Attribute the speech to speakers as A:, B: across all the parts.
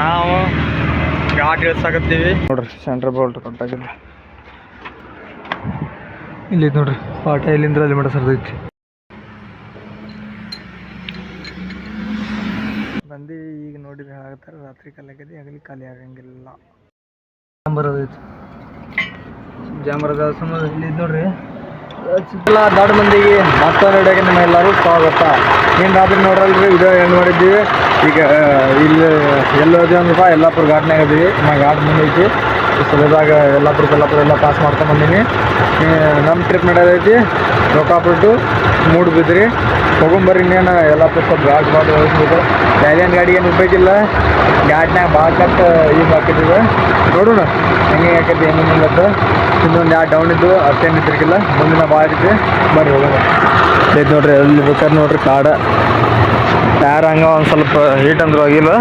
A: ನಾವು ಘಾಟ್ ಇಳಿಸಾಕತ್ತೀವಿ. ನೋಡ್ರಿ centre bolt ಕೊಟ್ಟಾಗಿಲ್ಲ ಇಲ್ಲಿ ನೋಡ್ರಿ ಪಾಠ ಇಲ್ಲಿಂದ ಅಲ್ಲಿ ಮಟ ಸರ್ದೈತಿ. ಬಂದು ಈಗ ನೋಡಿದ್ರೆ ಆಗತ್ತಾರೆ ರಾತ್ರಿ ಖಾಲಿ ಆಗೈತಿ ಆಗಲಿ ಖಾಲಿ ಆಗಂಗಿಲ್ಲ. ಬರೋದೈತಿ. ಜಾಮರದ ಸಂಬಂಧ ಇಲ್ಲಿ ಇದ್ ನೋಡ್ರಿ. ಚಿಕ್ಕಲ ದೊಡ್ಡ ಮಂದಿಗೆ ಮತ್ತೊಂದು ಹಿಡಿಯೋಕೆ ನಿಮ್ಮ ಎಲ್ಲರೂ ಸ್ವಾಗತ. ಏನು ರಾತ್ರಿ ನೋಡ್ರಲ್ರಿ ವಿಡಿಯೋ ಏನು ಮಾಡಿದ್ದೀವಿ. ಈಗ ಇಲ್ಲಿ ಎಲ್ಲೋದಿ ಅಂದ್ರಪ್ಪ, ಯಲ್ಲಾಪುರ ಘಾಟ್ನಾಗ ಇದೀವಿ. ನಾ ಘಾಟ್ ಮುಂದೆ ಐತಿ ಸಲದಾಗ ಯಲ್ಲಾಪುರ ಯಲ್ಲಾಪುರ ಎಲ್ಲ ಪಾಸ್ ಮಾಡ್ಕೊಂಡು ಬಂದೀನಿ. ನಮ್ಮ ಟ್ರಿಪ್ ನಡೆದೈತಿ ಲೋಕಾಪುರ ಟು ಮೂಡು ಬಿದ್ರಿ ಹೋಗೊಂಬರ್ರಿ ಇನ್ನೇನು, ಎಲ್ಲ ಸ್ವಲ್ಪ ಬ್ಯಾಗ್ ಮಾಡಿ ಹೋಗ್ಬೇಕು ಬ್ಯಾಲಿಯನ್ ಗಾಡಿ ಏನು ಉಪಯೋಗಿಲ್ಲ. ಗಾಡಿನಾಗ ಭಾಳ ಕಟ್ ಈಗ ಹಾಕಿದ್ದೀವಿ ನೋಡೋಣ, ಹೆಂಗೆ ಹಾಕೈತಿ ಏನೇನು ಇಲ್ಲತ್ತ ಇನ್ನೊಂದು ಎರಡು ಡೌನ್ ಇದ್ದು, ಅಷ್ಟೇನು ಇದ್ರಿಗಿಲ್ಲ ಮುಂದಿನ ಭಾಳ ಇದ್ದೆ ಬರ್ರಿ ಹೋಗೋಣ. ಇದು ನೋಡ್ರಿ, ಎಲ್ಲಿ ಬೇಕಾದ್ರೆ ನೋಡ್ರಿ, ಕಾಡ. ಯಾರು ಹಂಗ ಒಂದು ಸ್ವಲ್ಪ ಹೀಟ್ ಅಂದ್ರೆ ಆಗಿಲ್ಲ.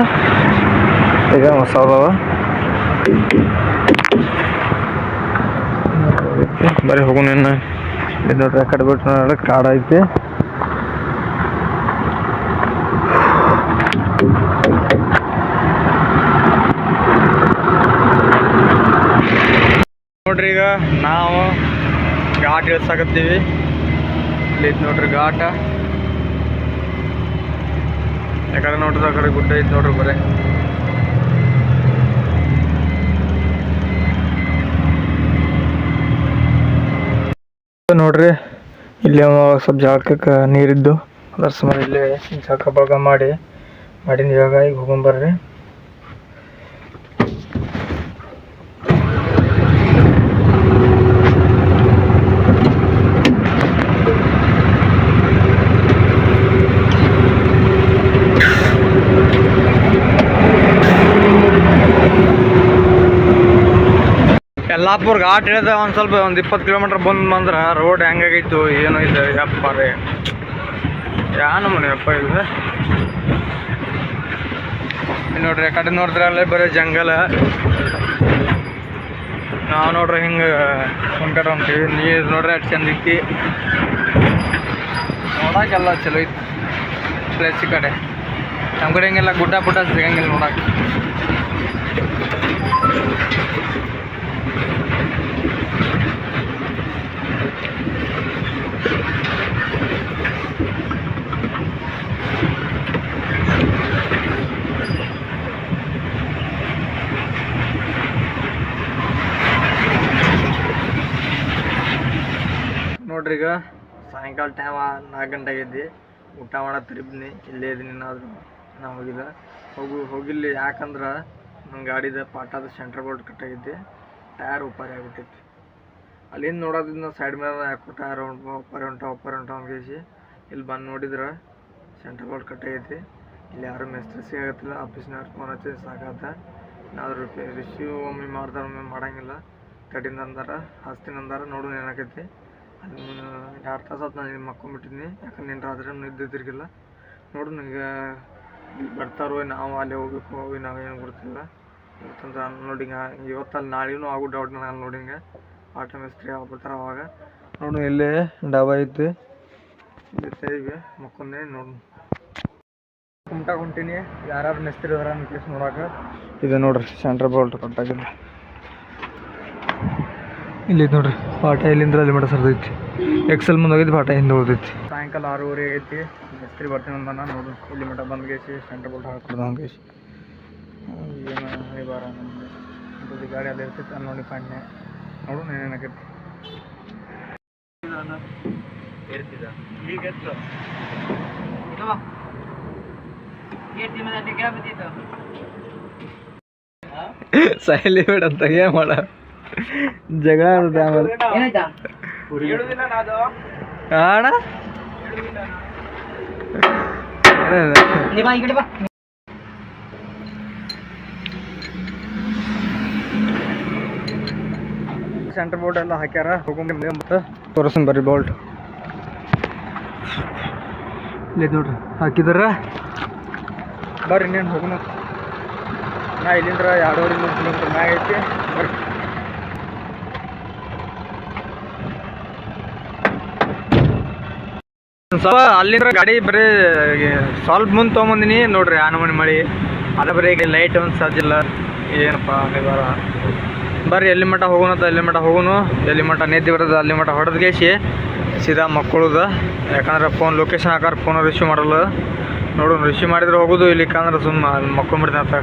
A: ಈಗ ಹೊಸ ಬರೀ ಹೋಗೋಣ ಇದು ನೋಡ್ರಿ ಕಡೆ ಬಿಟ್ಟು ನೋಡ್ರಿ ಕಾಡ ಐತಿ. ನೋಡ್ರಿ ಈಗ ನಾವು ಘಾಟ್ ಇಳಿಸಾಕತ್ತೀವಿ. ಇಲ್ಲಿ ಐತಿ ನೋಡ್ರಿ ಘಾಟ. ಯಾಕಂದ್ರೆ ನೋಡ್ರಿ ಆ ಕಡೆ ಗುಡ್ಡ ಐತಿ ನೋಡ್ರಿ ಬರೇ. ನೋಡ್ರಿ. ಇಲ್ಲಿ ಸ್ವಲ್ಪ ಜಾಗಕ್ಕೆ ನೀರಿದ್ದು. ಅದ್ರ ಸುಮಾರು ಇಲ್ಲೇ ಜಾಗ ಬಳಗ ಮಾಡಿ, ಮಾಡಿನ ಜಾಗ ಈಗ ಹೋಗೊಂಬರ್ರಿ ಯಲ್ಲಾಪುರ ಆಟ ಇಳಿದ ಒಂದು ಸ್ವಲ್ಪ ಒಂದು ಇಪ್ಪತ್ತು ಕಿಲೋಮೀಟ್ರ್ ಬಂದು ಬಂದ್ರೆ ರೋಡ್ ಹೆಂಗಾಗಿತ್ತು ಏನೋ ಇದೆ, ಯಪ್ಪ ರೀ. ಯಾನು ಮನೆಯಪ್ಪ ಯಪ್ಪ ಇದು? ನೋಡ್ರಿ, ಆ ಕಡೆ ನೋಡಿದ್ರೆ ಅಲ್ಲೇ ಬರೀ ಜಂಗಲ. ನಾವು ನೋಡ್ರಿ ಹಿಂಗೆ ಒಂದು ಕಡೆ ನೀರು ನೋಡ್ರಿ ಅಷ್ಟು ಚಂದ ಐತಿ. ನೋಡಕ್ಕೆಲ್ಲ ಚಲೋ ಇತ್ತು ಪ್ಲೇಸ್ ಈ ಕಡೆ. ನಮ್ಮ ಕಡೆ ಹಿಂಗೆಲ್ಲ ಗುಡ್ಡ ಪುಟ್ಟ ಸಿಗಂಗಿಲ್ಲ ನೋಡಕ್ಕೆ ನೋಡ್ರಿ ಈಗ ಸಾಯಂಕಾಲ ಟೈಮ್ ನಾಲ್ಕು ಗಂಟೆ ಆಗೈತಿ ಊಟ ಮಾಡೋ ತಿರುಬ್ನಿ ಇಲ್ಲೇ ಇದೀನಿ ಏನಾದರೂ ಹೋಗಿಲ್ಲ. ಹೋಗು, ಹೋಗಿಲ್ಲ ಯಾಕಂದ್ರೆ ನನ್ನ ಗಾಡಿದ ಪಾಠದ ಸೆಂಟ್ರ್ ಬೋರ್ಡ್ ಕಟ್ಟಾಗೈತಿ ಟಯರ್ ಉಪಾರಿ ಆಗ್ಬಿಟ್ಟೈತಿ ಅಲ್ಲಿಂದ ನೋಡೋದ್ರಿಂದ ಸೈಡ್ ಮೇಲೆ ಯಾಕೋ ಟಯರ್ ಒಪ್ಪಾರಿ ಹೊಂಟ ಒಪ್ಪಾರಿ ಹೊಂಟ ಅಂದ್ಕೇಸಿ ಇಲ್ಲಿ ಬಂದು ನೋಡಿದ್ರೆ ಸೆಂಟ್ರ್ ಬೋರ್ಡ್ ಕಟ್ಟಾಗೈತಿ ಇಲ್ಲಿ ಯಾರು ಮೆಸ್ತ್ರಿ ಸಿಗತ್ತಿಲ್ಲ ಆಫೀಸ್ನವ್ರು ಫೋನ್ ಹಚ್ಚಿ ಸಾಕಾತ. ಏನಾದ್ರು ರಿಸೀವ್ ಒಮ್ಮೆ ಮಾಡ್ದಾರ, ಒಮ್ಮೆ ಮಾಡಂಗಿಲ್ಲ. ಕಡಿಂದ ಅಂದಾರ ಹಸ್ತಿನ ಅಂದಾರ ನೋಡು ಏನಾಕೈತಿ. ಅಲ್ಲಿ ಎರಡು ತಾಸು ಆತು ನಾನು ಮಕ್ಕೊಂಬಿಟ್ಟಿದ್ನಿ, ಯಾಕಂದ್ರೆ ನಿನ್ನ ರಾತ್ರಿ ನಿದ್ದಿದ್ದಿರ್ಗಿಲ್ಲ ನೋಡು ನನಗೆ ಇಲ್ಲಿ ಬರ್ತಾರೋ ನಾವು ಅಲ್ಲಿ ಹೋಗ್ಬೇಕು, ಹೋಗಿ ನಾವು ಏನು ಗೊತ್ತಿಲ್ಲ ಇವತ್ತಂತ ನೋಡಿ ಇವತ್ತಲ್ಲಿ ನಾಳೆನೂ ಆಗೋ ಡೌಟ್ ನನಗೆ ನೋಡಿ ಹಿಂಗೆ ಆಟೋ ಮಿಸ್ತ್ರಿ ಆಗ್ಬಿಡ್ತಾರೆ ಅವಾಗ ನೋಡು, ಇಲ್ಲೇ ಡಾಬಾ ಐತಿ. ಇಲ್ಲಿ ಸೇವೆ ಮಕ್ಕೊಂದೆ ನೋಡು. ಕುಮ್ಟಾ ಕುಂಟಿನಿ. ಯಾರ್ಯಾರು ಮಿಸ್ತ್ರಿ ಅದಾರ ಕೇಸ್ ನೋಡಕ್ಕೆ ಇದು ನೋಡ್ರಿ ಸೆಂಟ್ರ್ ಬೋಲ್ಟ್ ಕೊಟ್ಟಾಗಿದೆ ಇಲ್ಲಿ ನೋಡ್ರಿ, ಪಾಠ ಇಲ್ಲಿಂದ ಅಲ್ಲಿ ಮಟ ಸರ್ದೈತಿ. ಎಕ್ಸೆಲ್ ಮುಂದೆ ಹೋಗಿದ್ದು ಪಾಠ ಹಿಂದೆ ಉಳ್ದೈತಿ. ಸಾಯಂಕಾಲ ಆರೂವರೆ ಆಗೈತಿ. ಮಿಸ್ತ್ರಿ ಬರ್ತೀನಿ ಅಂದಾನ. ನೋಡು, ಇಲ್ಲಿ ಮಟ ಬಂದ್ಗೇಸಿ ಸೆಂಟ್ರ್ ಬೋಲ್ಟ್ ಹಾಕೊಡ್ದು ಹಂಗೆ ಗೇಸಿ ಏನು ಹೈಬಾರ ನಮ್ಮದು ಗಾಡಿ ಅಲ್ಲಿ ಇರ್ತೈತೆ ಅಲ್ಲಿ ನೋಡಿ ಪಾಣ್ಯ ನೋಡು ಏನೇನಾಗೈತಿ ಸೈಲಿ ಬೇಡ ಅಂತ ಏನ್ ಮಾಡ ಜಗಳ ಆಗುತ್ತೆ ಆಮೇಲೆ ಅಣ್ಣ ಸೆಂಟರ್ ಬೋರ್ಡ್ ಎಲ್ಲ ಹಾಕ್ಯಾರ. ತೋರಿಸ್ತೀನಿ ಬರ್ರಿ ಬೋಲ್ಟ್ ಇಲ್ಲಿ ನೋಡ್ರಿ, ಹಾಕಿದಾರ. ಬರ್ರಿ ಇನ್ನೇನು ಹೋಗೋಣ ನಾ ಇಲ್ಲಿಂದ್ರ ಎರಡೂವರೆ ಮೂರು ಕಿಲೋಮೀಟ್ರ್ ಮ್ಯಾಗ ಐತಿ. ಬರ್ರಿ. ಸ್ವಲ್ಪ ಅಲ್ಲಿಂದ ಗಾಡಿ ಬರೀ ಸ್ವಲ್ಪ ಮುಂದೆ ತೊಗೊಂಬಂದಿನಿ. ನೋಡ್ರಿ ಆನಮನಿ ನಮೂನಿ ಮಳಿ. ಅದ ಬರೀ ಈಗ ಲೈಟ್ ಒಂದು ಸಜ್ಜಿಲ್ಲ. ಏನಪ್ಪ ನಿವಾರ ಬರ್ರಿ, ಎಲ್ಲಿ ಮಟ್ಟ ಹೋಗೋಣ ಎಲ್ಲಿ ಮಟ್ಟ ಹೋಗೋನು ಎಲ್ಲಿ ಮಠ ನಿದ್ದೆ ಬರೋದು ಅಲ್ಲಿ ಮಟ್ಟ ಹೊಡೆದು ಗೇಸಿ ಸೀದಾ ಮಕ್ಕಳದ. ಯಾಕಂದ್ರೆ ಫೋನ್ ಲೊಕೇಶನ್ ಹಾಕಾರ ಫೋನ್ ರಿಸೀವ್ ಮಾಡಲ್ಲ. ನೋಡು ರಿಸೀವ್ ಮಾಡಿದ್ರೆ ಹೋಗೋದು ಇಲ್ಲಿಕ್ಕಂದ್ರೆ ಸುಮ್ಮ ಮಕ್ಕೊಂಬಿಡ್ತೀನಿ ಅಂತ.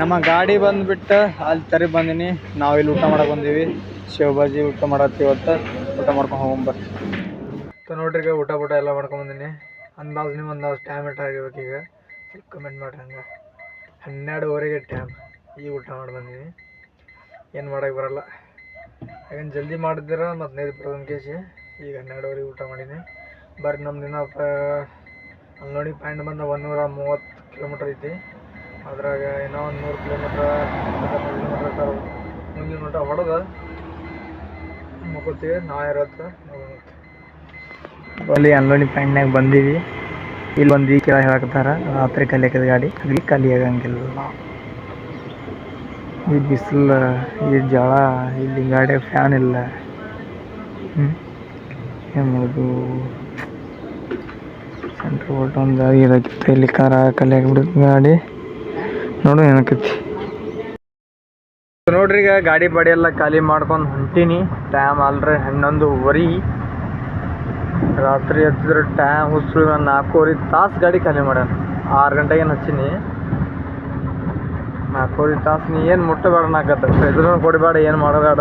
A: ನಮ್ಮ ಗಾಡಿ ಬಂದ್ಬಿಟ್ಟು ಅಲ್ಲಿ ತರಿ ಬಂದೀನಿ. ನಾವು ಇಲ್ಲಿ ಊಟ ಮಾಡಕ್ಕೆ ಬಂದೀವಿ. ಸೇವ್ ಬಾಜಿ ಊಟ ಮಾಡತ್ತೀವಿ ಊಟ ಮಾಡ್ಕೊಂಡು ಹೋಗೊಂಬರ್ ನೋಡ್ರಿ ಈಗ ಊಟ ಬೂಟ ಎಲ್ಲ ಮಾಡ್ಕೊಂಡು ಬಂದೀನಿ. ಅಂದಾಜು ನೀವು ಅಂದಾಜು ಟೈಮ್ ಎಟ್ ಆಗಿರ್ಬೇಕು ಈಗ ಕಮೆಂಟ್ ಮಾಡ್ರಿ ಹಂಗೆ. ಹನ್ನೆರಡುವರೆಗೆ ಟೈಮ್ ಈಗ ಊಟ ಮಾಡಿ ಬಂದೀನಿ ಏನು ಮಾಡೋಕೆ ಬರಲ್ಲ. ಯಾಕಂದ್ರೆ ಜಲ್ದಿ ಮಾಡಿದ್ರೆ ಮತ್ತು ನೀರು ಬರೋದನ್ನ ಕೇಸಿ ಈಗ ಹನ್ನೆರಡುವರೆಗೆ ಊಟ ಮಾಡೀನಿ ಬರ್ರಿ ನಮ್ಮ ದಿನ ಅಂಗಡಿ ಪಾಯಿಂಟ್ ಬಂದ ಒಂದೂರ ಮೂವತ್ತು ಕಿಲೋಮೀಟ್ರ್ ಐತಿ. ಅದ್ರಾಗ ಏನೋ ಒಂದು ನೂರು ಕಿಲೋಮೀಟ್ರ್ ಕಿಲೋಮೀಟ್ರ್ ಮುಂದಿನ ಊಟ ಹೊಡೆದ ಮುಕ್ಕೋತೀವಿ ನಾ ಇರತ್ತೆ. ಅಲ್ಲಿ ಅನ್ಲೋಣಿ ಪಾಯಿಂಟ್ನಾಗ ಬಂದೀವಿ ಇಲ್ಲಿ ಒಂದು ಈ ಕೆಳ ಹೇಳಕತ್ತಾರ ರಾತ್ರಿ ಕಲಿಯಕದ ಗಾಡಿ ಅಲ್ಲಿ ಕಲಿಯಾಗಂಗಿಲ್ಲ ಈ ಬಿಸಿಲು, ಈ ಜಳ ಇಲ್ಲಿ ಗಾಡಿ ಫ್ಯಾನ್ ಇಲ್ಲ. ಏನು ಮಾಡೋದು? ಸೆಂಟ್ರ್ ಬೋಲ್ಟ್ ಒಂದು ಇದಕ್ಕಿತ್ತು ಇಲ್ಲಿ ಕಾರ ಕಲಿಯಾಗಿ ಗಾಡಿ. ನೋಡು ಏನಕ್ಕೈತಿ ನೋಡ್ರಿ ಈಗ ಗಾಡಿ ಬಾಡಿ ಎಲ್ಲ ಖಾಲಿ ಮಾಡ್ಕೊಂಡು ಹೊಂಟೀನಿ. ಟೈಮ್ ಅಲ್ರಿ ಹನ್ನೊಂದುವರೆ. ರಾತ್ರಿ ಹತ್ತಿದ್ರೆ ಟೈಮ್ ಹುಚ್ಚು ನಾಲ್ಕೂವರೆ ತಾಸು ಗಾಡಿ ಖಾಲಿ ಮಾಡ್ಯಾನ. ಆರು ಗಂಟೆಗೆ ಹಚ್ಚೀನಿ. ನಾಲ್ಕೂವರೆ ತಾಸು, ನೀ ಏನು ಮುಟ್ಟಬೇಡ ನಾಲ್ಕತ್ತ ಇದ್ರ ಕೊಡಬೇಡ, ಏನು ಮಾಡಬೇಡ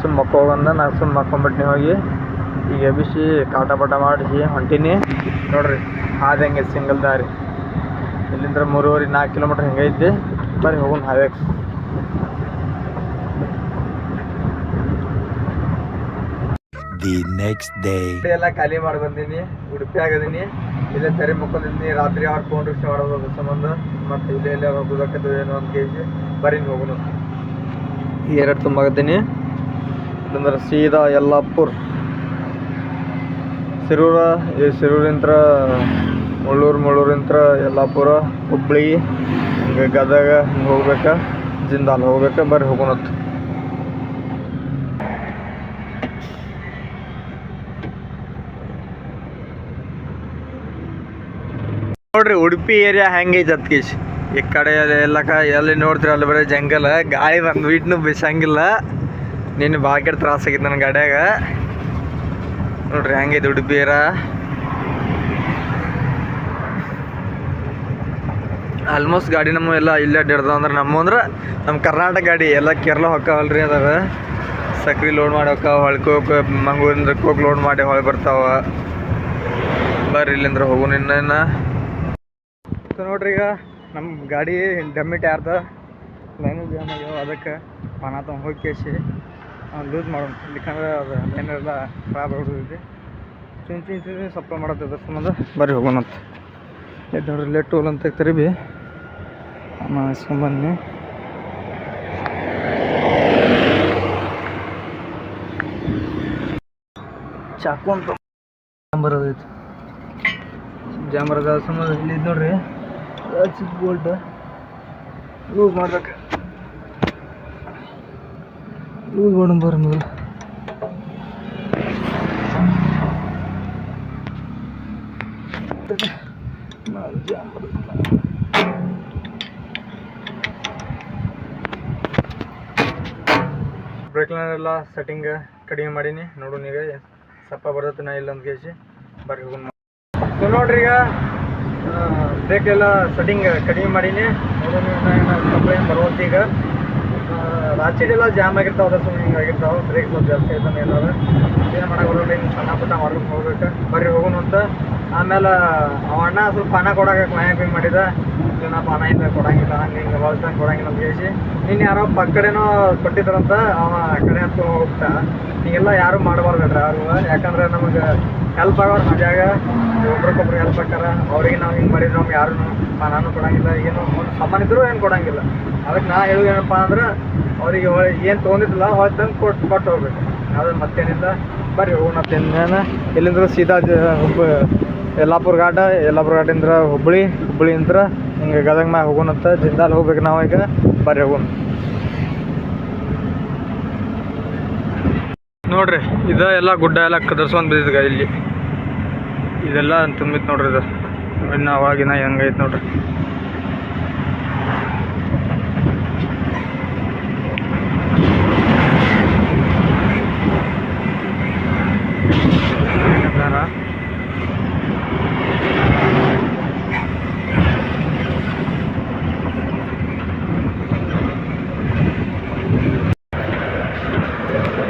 A: ಸುಮ್ಮ ಮಕ್ಕೋಗಂದ ನಾ ಸುಮ್ಮ ಮಕ್ಕೊಂಬಿಟ್ನಿ ಹೋಗಿ. ಈಗ ಎಬ್ಬಿಸಿ ಕಾಟ ಪಾಟ ಮಾಡಿಸಿ ಹೊಂಟೀನಿ. ನೋಡ್ರಿ ಅದು ಹೆಂಗೆ ಸಿಂಗಲ್ ದಾರಿ. ಇಲ್ಲಿಂದ್ರೆ ಮೂರುವರೆ ನಾಲ್ಕು ಕಿಲೋಮೀಟ್ರ್ ಹೆಂಗೈತಿ. ಬರ್ರಿ ಹೋಗೋಣ ಹಾವೇಕ್
B: the ನೆಕ್ಸ್ಟ್ ಡೇ
A: ಎಲ್ಲ ಖಾಲಿ ಮಾಡಿ ಬಂದೀನಿ ಉಡುಪಿ ಆಗದೀನಿ ಇಲ್ಲೇ ತೆರೆ ಮುಕ್ಕೊಂಡಿದ್ದೀನಿ ರಾತ್ರಿ ಅವ್ರ ಫೋನ್ ರಿಕ್ಷಾ ಮಾಡೋದು ಸಂಬಂಧ ಮತ್ತೆ ಇಲ್ಲೇ ಇಲ್ಲೇ ಹೋಗೋದಕ್ಕದು ಏನೋ ಒಂದು ಕೆ ಜಿ ಬರೀ ಹೋಗೋಣ. ಎರಡು ತುಂಬಾಕತ್ತೀನಿ ಇಲ್ಲಂದ್ರೆ ಸೀದಾ ಯಲ್ಲಾಪುರ್. ಸಿರೂರ ಈ ಸಿರೂರಿಂತ್ರ ಮುಳ್ಳೂರು ಮುಳ್ಳೂರಿಂತ್ರ ಯಲ್ಲಾಪುರ ಹುಬ್ಬಳ್ಳಿ ಹಿಂಗೆ ಗದಗ ಹಿಂಗೆ ಹೋಗ್ಬೇಕು ಜಿಂದಾಲ್ ಹೋಗ್ಬೇಕು ಬರೀ ಹೋಗೋಣತ್ತು ನೋಡ್ರಿ ಉಡುಪಿ ಏರಿಯಾ ಹೆಂಗೈತೆ ಅತ್ಕೇಶ್ ಈ ಕಡೆ ಎಲ್ಲ ಕ ಎಲ್ಲಿ ನೋಡ್ತೀರ ಅಲ್ಲಿ ಬರೀ ಜಂಗಲ್. ಗಾಳಿ ಬಂದು ವೀಟ್ನು ಬಿಸಂಗಿಲ್ಲ. ನಿನ್ನ ಭಾಳ ತ್ರಾಸ ಆಗೈತೆ ನನ್ನ ಗಾಡ್ಯಾಗ. ನೋಡ್ರಿ ಹೆಂಗೈತೆ ಉಡುಪಿ ಏರ ಆಲ್ಮೋಸ್ಟ್ ಗಾಡಿ ನಮ್ಮ ಎಲ್ಲ ಇಲ್ಲೇ ಅಡ್ಡಿಡ್ದ ಅಂದ್ರೆ ನಮ್ಮ ಅಂದ್ರೆ ನಮ್ಮ ಕರ್ನಾಟಕ ಗಾಡಿ ಎಲ್ಲ ಕೇರಳ ಹೊಕ್ಕವಲ್ರಿ ಅದಾವ. ಸಕ್ರಿ ಲೋಡ್ ಮಾಡಿ ಹೊಕ್ಕಾವ ಹೊಳ್ಕೋಕ್ ಮಂಗಳೂರಿಂದ ಕೋಕ್ ಲೋಡ್ ಮಾಡಿ ಹೊಳೆ ಬರ್ತಾವ. ಬರ್ರಿ ಇಲ್ಲಿಂದ್ರೆ ಹೋಗು ನಿನ್ನ ಸೊ ನೋಡ್ರಿ ಈಗ. ನಮ್ಮ ಗಾಡಿ ಡಮ್ಮಿ ಟ್ಯಾರ್ದ ಲೈನು ಜಾಮ್ ಆಗ್ಯಾವ. ಅದಕ್ಕೆ ಪಾನ ತಗೊಂಡು ಹೋಗಿ ಕೇಸಿ ಲೂಸ್ ಮಾಡೋಣ. ಯಾಕಂದ್ರೆ ಅದು ಲೈನೆಲ್ಲ ಖರಾಬ್ ಆಗ್ಬಿಡ್ತೈತಿ. ಚುನ್ ಚುನ್ ಚುನ್ ಸಪ್ಲ ಅದ್ರ ಸಂಬಂಧ. ಬರ್ರಿ ಹೋಗೋಣ ಅಂತ. ಇದು ನೋಡ್ರಿ ಲೇಟ್ ಟೋಲ್ ಅಂತ ತೆರಿಬಿ. ಇಸ್ಕೊಂಬನ್ನಿ ಚಾಕು ಅಂತ ಬರೋದೈತಿ ಜಾಮರದ ಸಂಬಂಧ ಇಲ್ಲಿ ಇದ್ ನೋಡ್ರಿ. ಚಿಕ್ಕ ಬೋಲ್ಟ್ ಲೂಸ್ ಮಾಡ್ಬೇಕು ಲೂಸ್ ಮಾಡೋಣ ಬರ್ರಿ ಮೊದಲು ಬ್ರೇಕ್ ಎಲ್ಲ ಸೆಟ್ಟಿಂಗ್ ಕಡಿಮೆ ಮಾಡೀನಿ. ನೋಡು ನೀವೇ. ಸಪ್ಪ ಬರ್ತೈತೆ ನಾ ಇಲ್ಲ ಅಂತ ಕೇಸಿ ಬರ್ರಿ ಹೋಗೋಣ ಸೊ ನೋಡ್ರಿ ಈಗ. ಬ್ರೇಕ್ ಎಲ್ಲ ಸೆಟ್ಟಿಂಗ್ ಕಡಿಮೆ ಮಾಡೀನಿ. ಕಂಪ್ಲೇಂಟ್ ಬರುವಂತ ಈಗ. ರಾಚಿಡೆಲ್ಲ ಎಲ್ಲ ಜಾಮ್ ಆಗಿರ್ತಾವೆ ಅದ್ರ ಸುಮ್ಮನೆ ಹಿಂಗೆ ಆಗಿರ್ತಾವ ಬ್ರೇಕ್ ಸ್ವಲ್ಪ ಜಾಸ್ತಿ ಆಯ್ತಾನೆ ಏನಾರ ಏನು ಮಾಡೋಕೆ ಬರೋಲ್ಲ ಸಣ್ಣ ಪುಟ್ಟ ಮಾಡ್ಕೊಂಡು ಹೋಗ್ಬೇಕು. ಬರ್ರಿ ಹೋಗೋಣ ಅಂತ. ಆಮೇಲೆ ಅವ ಅಣ್ಣ ಸ್ವಲ್ಪ ಹಣ ಕೊಡಕ್ಕೆ ಮಾಯಾಪಿ ಮಾಡಿದ. ನಾ ಪಾನ ಇಲ್ಲ ಕೊಡಂಗಿಲ್ಲ, ಹಂಗೆ ಹಿಂಗೆ ಬಳಸ್ದಂಗೆ ಕೊಡಂಗಿಲ್ಲ ಅಂತ ಹೇಳಿ. ನೀನು ಯಾರೋ ಪಕ್ಕಡೆನೋ ಕೊಟ್ಟಿದ್ರಂತ ಅವ ಆ ಕಡೆ ಅಂತ ಹೋಗ್ತಾ ಹಿಂಗೆಲ್ಲ ಯಾರು ಮಾಡಬಾರ್ದು ಯಾರು ಯಾಕಂದ್ರೆ ನಮಗೆ ಹೆಲ್ಪ್ ಆಗೋರು ಮಜಾಗ ಒಬ್ರಿಗೊಬ್ರು ಹೆಲ್ಪ್ ಆಕಾರ ಅವ್ರಿಗೆ ನಾವು ಹಿಂಗೆ ಮಾಡಿದ್ರೆ, ನಮ್ಗೆ ಯಾರು ನಾನು ಕೊಡಂಗಿಲ್ಲ, ಏನು ಸಾಮಾನು ಇದ್ರೂ ಏನು ಕೊಡಂಗಿಲ್ಲ. ಅದಕ್ಕೆ ನಾ ಹೇಳೋದು ಏನಪ್ಪ ಅಂದ್ರೆ ಅವರಿಗೆ ಏನು ತೊಗೊಂಡಿದ್ದಿಲ್ಲ, ಹೊಳೆ ತಂದು ಕೊಟ್ಟು ಕೊಟ್ಟು ಹೋಗ್ಬೇಕು ಅದು ಮತ್ತೇನಿಲ್ಲ. ಬರ್ರಿ ಹೋಗೋಣ ತಿಂದ ಇಲ್ಲಿಂದ ಸೀದಾ ಒಬ್ಬ ಯಲ್ಲಾಪುರ ಘಾಟ, ಯಲ್ಲಾಪುರ ಘಾಟಿಂದ ಹುಬ್ಬಳ್ಳಿ ಹುಬ್ಬಳ್ಳಿಯಿಂದ ಹಿಂಗೆ ಗದಗ ಮ್ಯಾಗ ಹೋಗೋಣಂತ ಜಿಂದಾಲ್ ಹೋಗ್ಬೇಕು ನಾವು ಈಗ ಬರ್ರಿ ಹೋಗೋಣ. ನೋಡ್ರಿ, ಇದ ಎಲ್ಲ ಗುಡ್ಡ ಎಲ್ಲ ಕದರ್ಸ್ಕೊಂಡು ಬಿದ್ದಿದ್ಗ ಇಲ್ಲಿ. ಇದೆಲ್ಲ ತುಂಬಿತ್ತು ನೋಡ್ರಿ ಇದು. ಇನ್ನು ಅವಾಗಿನ ಹೆಂಗೈತೆ ನೋಡ್ರಿ.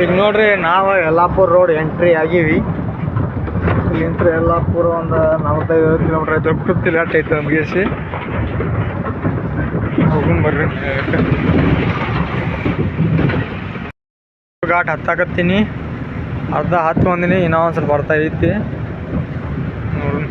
A: ಈಗ ನೋಡ್ರಿ, ನಾವು ಯಲ್ಲಾಪುರ ರೋಡ್ ಎಂಟ್ರಿ ಆಗೀವಿ. ಇಲ್ಲಿ ಎಂಟ್ರಿ ಯಲ್ಲಾಪುರ ಒಂದು ನಲ್ವತ್ತೈದು ಕಿಲೋಮೀಟರ್ ಐತೆ ಫಿಫ್ಟಿ ಲಾಟ್ ಐತೆ ನಮ್ಗೆ ಸಿ ಹೋಗಿ ಬರ್ರಿ. ಘಾಟ್ ಹತ್ತಾಕತ್ತೀನಿ. ಅರ್ಧ ಹತ್ತು ಬಂದಿನಿ, ಇನ್ನೂ ಒಂದು ಸ್ವಲ್ಪ ಬರ್ತಾ ಐತಿ. ನೋಡೋಣ.